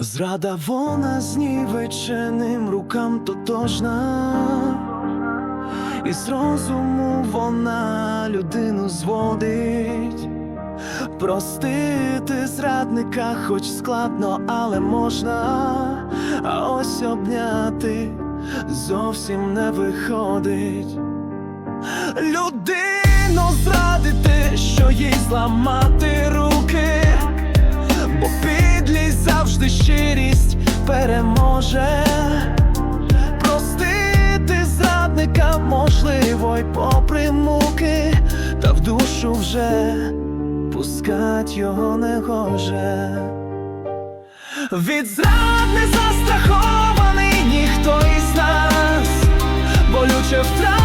Зрада вона знівеченим рукам тотожна, і з розуму вона людину зводить. Простити зрадника, хоч складно, але можна, а ось обняти зовсім не виходить. Людину зрадити, що їй зламати переможе. Простити зрадника можливо й попри муки, та в душу вже пускать його не гоже. Від зрад не застрахований ніхто із нас, болюче втратити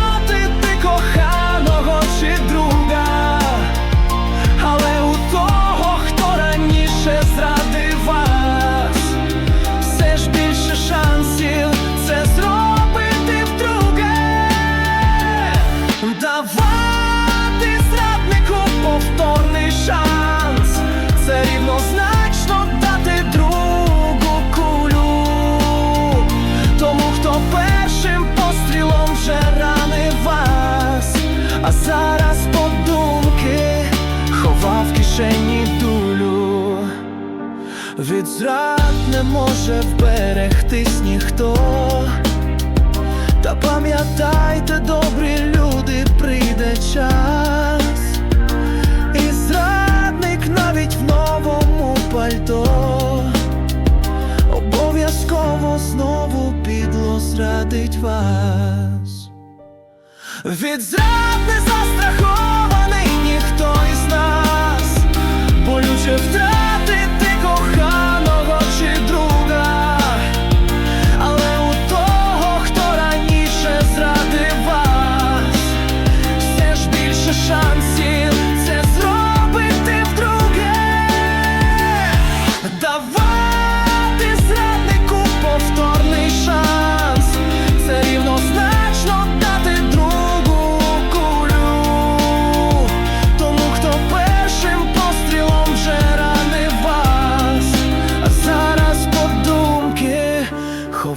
Від зрад не може вберегтись ніхто. Та пам'ятайте, добрі люди, прийде час, і зрадник навіть в новому пальто обов'язково знову підло зрадить вас. Від зрад не застрахований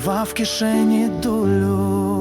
ховав в кишені дулю.